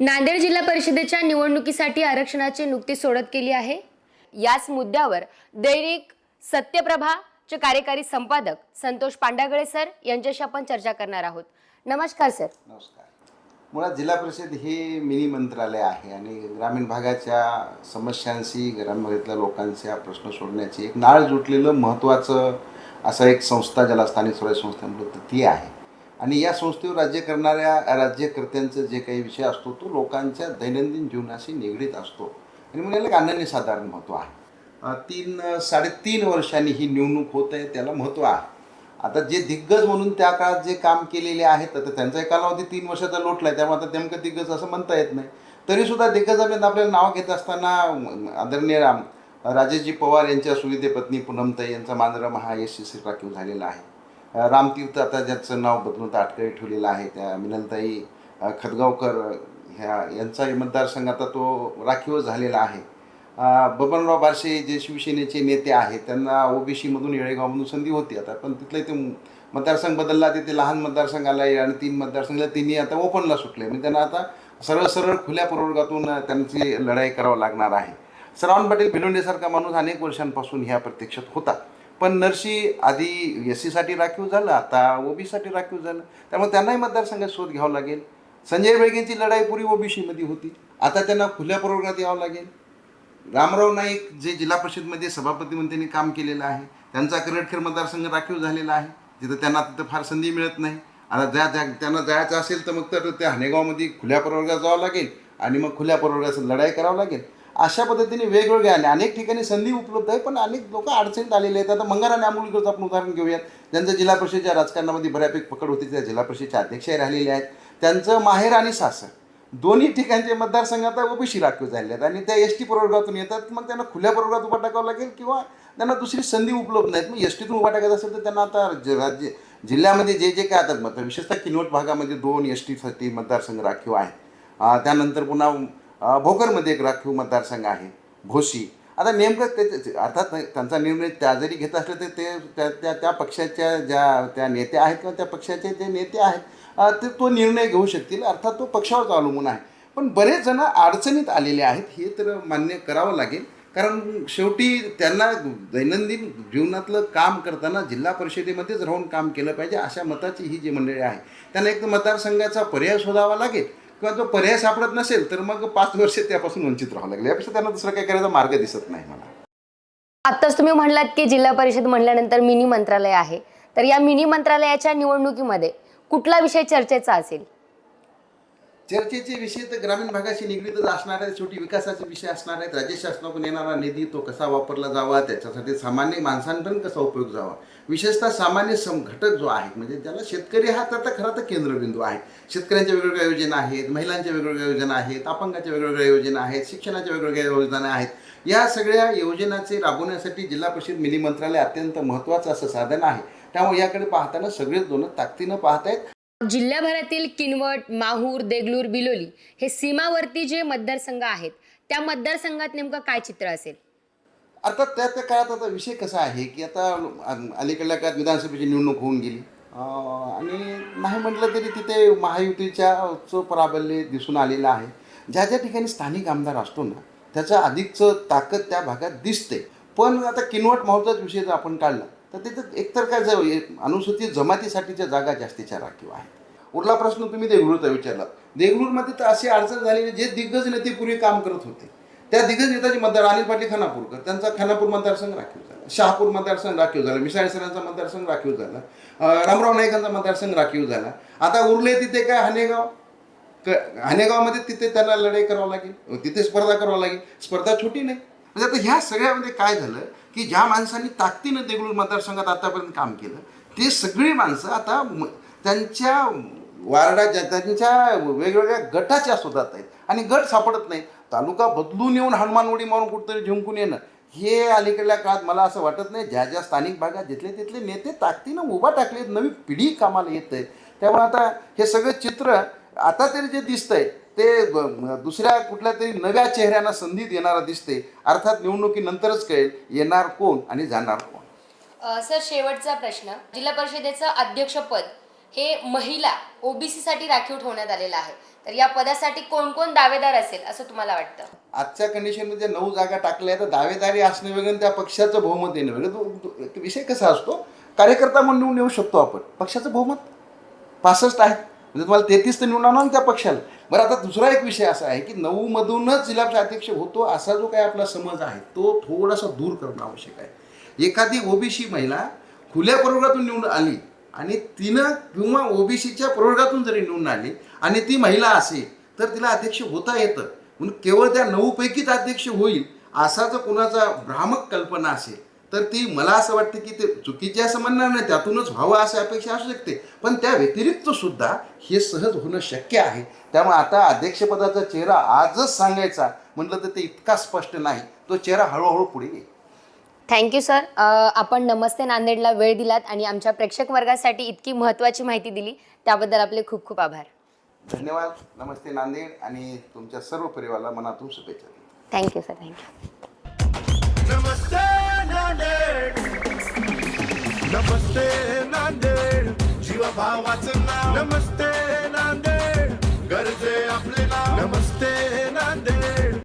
नांदेड जिल्हा परिषदेच्या निवडणुकीसाठी आरक्षणाची नुकती सोडत केली आहे. याच मुद्द्यावर दैनिक सत्यप्रभाचे कार्यकारी संपादक संतोष पांडागळे सर यांच्याशी आपण चर्चा करणार आहोत. नमस्कार सर. नमस्कार. मुळात जिल्हा परिषद हे मिनी मंत्रालय आहे आणि ग्रामीण भागाच्या समस्यांशी ग्रामीण भागातल्या लोकांच्या प्रश्न सोडण्याची एक नाळ जुटलेलं महत्त्वाचं असं एक संस्था ज्याला स्थानिक स्वराज्य संस्था म्हणतो ती आहे. आणि या संस्थेवर राज्य करणाऱ्या राज्यकर्त्यांचं जे काही विषय असतो तो लोकांच्या दैनंदिन जीवनाशी निगडीत असतो. आणि म्हणजे एक अनन्य साधारण महत्त्व आहे. तीन साडेतीन वर्षांनी ही निवडणूक होत आहे त्याला महत्त्व आहे. आता जे दिग्गज म्हणून त्या काळात जे काम केलेले आहेत आता त्यांचा एक कालावधी तीन वर्षाचा लोटला आहे त्यामुळे आता नेमकं दिग्गज असं म्हणता येत नाही. तरीसुद्धा दिग्गजापर्यंत आपल्याला नाव घेत असताना आदरणीय राम राजेजी पवार यांच्या सुविधे पत्नी पूनमताई यांचा मांजरा महा यशस्वी राखीव झालेला आहे. रामतीर्थ आता ज्याचं नाव बदलून ताटकळी ठेवलेलं आहे त्या मिनलताई खतगावकर खदगावकर ह्या यांचाही मतदारसंघ आता तो राखीव झालेला आहे. बबनराव बारसे जे शिवसेनेचे नेते आहेत त्यांना ओबीसीमधून येळेगावमधून संधी होती आता पण तिथले ते मतदारसंघ बदलला तिथे लहान मतदारसंघाला आणि तीन मतदारसंघाला तिन्ही आता ओपनला सुटले म्हणजे त्यांना आता सरळ सरळ खुल्या प्रवर्गातून त्यांची लढाई करावं लागणार आहे. श्रावण पाटील भिलोंडेसारखा माणूस अनेक वर्षांपासून ह्या प्रत्यक्षात होता. पण नरसी आधी एस सीसाठी राखीव झालं आता ओबीसीसाठी राखीव झालं. त्यामुळे त्यांनाही मतदारसंघात शोध घ्यावा लागेल. संजय बेगेंची लढाई पूर्वी ओबीसीमध्ये होती. आता त्यांना खुल्या प्रवर्गात यावं लागेल. रामराव नाईक जे जिल्हा परिषदमध्ये सभापती म्हणून त्यांनी काम केलेलं आहे त्यांचा करडखेर मतदारसंघ राखीव झालेला आहे. जिथं त्यांना तिथं फार संधी मिळत नाही. आता ज्या ज्या त्यांना जायचं असेल तर मग तर त्या हानेगावमध्ये खुल्या प्रवर्गात जावं लागेल आणि मग खुल्या प्रवर्गाचं लढाई करावं लागेल. अशा पद्धतीने वेगवेगळे आणि अनेक ठिकाणी संधी उपलब्ध आहे पण अनेक लोक अडचणीत आलेले आहेत. आता मंगाराने आमुलकरचं आपण उदाहरण घेऊयात. ज्यांचं जिल्हा परिषदेच्या राजकारणामध्ये बऱ्यापैकी पकड होती त्या जिल्हा परिषदेचे अध्यक्षही राहिलेले आहेत. त्यांचं माहेर आणि सासर दोन्ही ठिकाणचे मतदारसंघ आता ओबीसी राखीव झाले आहेत आणि त्या एस टी प्रवर्गातून येतात. मग त्यांना खुल्या प्रवर्गात उभा टाकावं लागेल किंवा त्यांना दुसरी संधी उपलब्ध नाहीत. मग एस टीतून उभा टाकायचं असेल तर त्यांना आता ज- राज्य जिल्ह्यामध्ये जे जे काय आता मत विशेषतः किनवट भागामध्ये दोन एस टीसाठी मतदारसंघ राखीव आहे. त्यानंतर पुन्हा भोकरमध्ये एक राखीव मतदारसंघ आहे भोसी आता नेमकं ते अर्थात त्यांचा निर्णय त्या जरी घेत असले तर ते त्या त्या त्या पक्षाच्या ज्या त्या नेत्या आहेत किंवा त्या पक्षाचे जे नेते आहेत ते तो निर्णय घेऊ शकतील अर्थात तो पक्षावरच अवलंबून आहे. पण बरेच जण अडचणीत आलेले आहेत हे तर मान्य करावं लागेल. कारण शेवटी त्यांना दैनंदिन जीवनातलं काम करताना जिल्हा परिषदेमध्येच राहून काम केलं पाहिजे अशा मताची ही जी मंडळी आहे त्यांना एक तर मतदारसंघाचा पर्याय शोधावा लागेल किंवा जो पर्याय सापडत नसेल तर मग पाच वर्ष त्यापासून वंचित राहावं लागेल. यापेक्षा त्यांना दुसरा काही करायचा मार्ग दिसत नाही मला. आत्ताच तुम्ही म्हणलात की जिल्हा परिषद म्हणल्यानंतर मिनी मंत्रालय आहे. तर या मिनी मंत्रालयाच्या निवडणुकीमध्ये कुठला विषय चर्चेचा असेल? चर्चेचे विषय तर ग्रामीण भागाशी निगडीतच असणार आहेत. शेवटी विकासाचे विषय असणार आहेत. राज्य शासनाकडून येणारा निधी तो कसा वापरला जावा? त्याच्यासाठी सामान्य माणसांपर्यंत कसा उपयोग जावा? विशेषतः सामान्य सम घटक जो आहे म्हणजे ज्याला शेतकरी हा त्याचा खरा तर केंद्रबिंदू आहे शेतकऱ्यांच्या वेगवेगळ्या योजना आहेत महिलांच्या वेगवेगळ्या योजना आहेत अपंगाच्या वेगवेगळ्या योजना आहेत शिक्षणाच्या वेगवेगळ्या योजना आहेत. या सगळ्या योजनाचे राबवण्यासाठी जिल्हा परिषद मिनी मंत्रालय अत्यंत महत्त्वाचं असं साधन आहे. त्यामुळे याकडे पाहताना सगळेच दोन ताकदीनं पाहतायत. जिल्ह्याभरातील किनवट माहूर देगलूर बिलोली हे सीमावर्ती जे मतदारसंघ आहेत त्या मतदारसंघात नेमकं काय चित्र असेल? अर्थात त्या त्या काळात आता विषय कसा आहे की आता अं, अलीकडल्या काळात विधानसभेची निवडणूक होऊन गेली. अं, आणि नाही म्हटलं तरी तिथे महायुतीच्या चं प्राबल्य दिसून आलेलं आहे. ज्या ज्या ठिकाणी स्थानिक आमदार असतो ना त्याचं अधिकचं ताकद त्या भागात दिसते. पण आता किनवट माहूरचाच विषय जर आपण काढला तर तिथं एकतर काय ज अनुसूचित जमातीसाठीच्या जागा जास्तीच्या राखीव आहेत. उरला प्रश्न तुम्ही देगलूरचा विचारला. देगलूरमध्ये तर अशी अडचण झालेली जे दिग्गज नेते पूर्वी काम करत होते. त्या दिग्गज नेत्याचे मतदार अनिल पाटील खानापूरकर त्यांचा खानापूर मतदारसंघ राखीव झाला. शहापूर मतदारसंघ राखीव झाला. मिसाळ सरांचा मतदारसंघ राखीव झाला. रामराव नाईकांचा मतदारसंघ राखीव झाला. आता उरले तिथे काय हानेगाव? क हानेगावमध्ये तिथे त्यांना लढाई करावं लागेल तिथे स्पर्धा करावं लागेल. स्पर्धा छोटी नाही. म्हणजे आता ह्या सगळ्यामध्ये काय झालं? की ज्या माणसांनी ताकदीनं देगलूर मतदारसंघात आतापर्यंत काम केलं ते सगळी माणसं आता म- त्यांच्या वार्डाच्या त्यांच्या वेगवेगळ्या गटाच्या शोधात आहेत. आणि गट सापडत नाहीत तालुका बदलून येऊन हनुमान उडी मारून कुठंतरी जिंकून येणं हे अलीकडल्या काळात मला असं वाटत नाही. ज्या ज्या स्थानिक भागात जिथले तिथले नेते ताकदीनं उभा टाकले नवी पिढी कामाला येत आहे त्यामुळे आता हे सगळं चित्र आता तरी जे दिसतंय ते दुसऱ्या कुठल्या तरी नव्या चेहऱ्यांना संधी देणारं दिसते. अर्थात निवडणुकीनंतरच कळेल येणार कोण आणि जाणार कोण. सर शेवटचा प्रश्न. जिल्हा परिषदेचं अध्यक्षपद हे महिला ओबीसी साठी राखीव ठेवण्यात आलेलं आहे. तर या पदासाठी कोण कोण दावेदार असेल असं तुम्हाला वाटतं? आजच्या कंडिशनमध्ये नऊ जागा टाकल्या तर दावेदारी असणं वेगळं त्या पक्षाचं बहुमत येणं वेगळं. तो- विषय कसा असतो? कार्यकर्ता म्हणून निवडून येऊ शकतो आपण. पक्षाचं बहुमत? पासष्ट आहे. म्हणजे तुम्हाला तेहतीस तर निवडून आणा ना त्या पक्षाला. बरं आता दुसरा एक विषय असा आहे की नऊमधूनच जिल्हा अध्यक्ष होतो असा जो काही आपला समज आहे तो थोडासा दूर करणं आवश्यक आहे. एखादी ओबीसी महिला खुल्या प्रवर्गातून निवडून आली आणि तिनं किंवा ओबीसीच्या प्रवर्गातून जरी निवडून आली आणि ती महिला असेल तर तिला अध्यक्ष होता येतं. म्हणून केवळ त्या नऊपैकीच अध्यक्ष होईल असा जर कुणाचा भ्रामक कल्पना असेल तर ती मला असं वाटतं की ते चुकीचे असं म्हणणार नाही त्यातूनच व्हावं अशी अपेक्षा असू शकते. पण त्या व्यतिरिक्त सुद्धा हे सहज होणं शक्य आहे. त्यामुळे आता अध्यक्षपदाचा चेहरा आजच सांगायचा. म्हटलं तर ते इतका स्पष्ट नाही. तो चेहरा हळूहळू पुढे येईल. थँक्यू सर आपण नमस्ते नांदेडला वेळ दिलात आणि आमच्या प्रेक्षक वर्गासाठी इतकी महत्त्वाची माहिती दिली. त्याबद्दल आपले खूप खूप आभार. धन्यवाद. नमस्ते नांदेड आणि तुमच्या सर्व परिवाराला मनातून शुभेच्छा. Thank you sir thank you नमस्ते! भावाचं नाव नमस्ते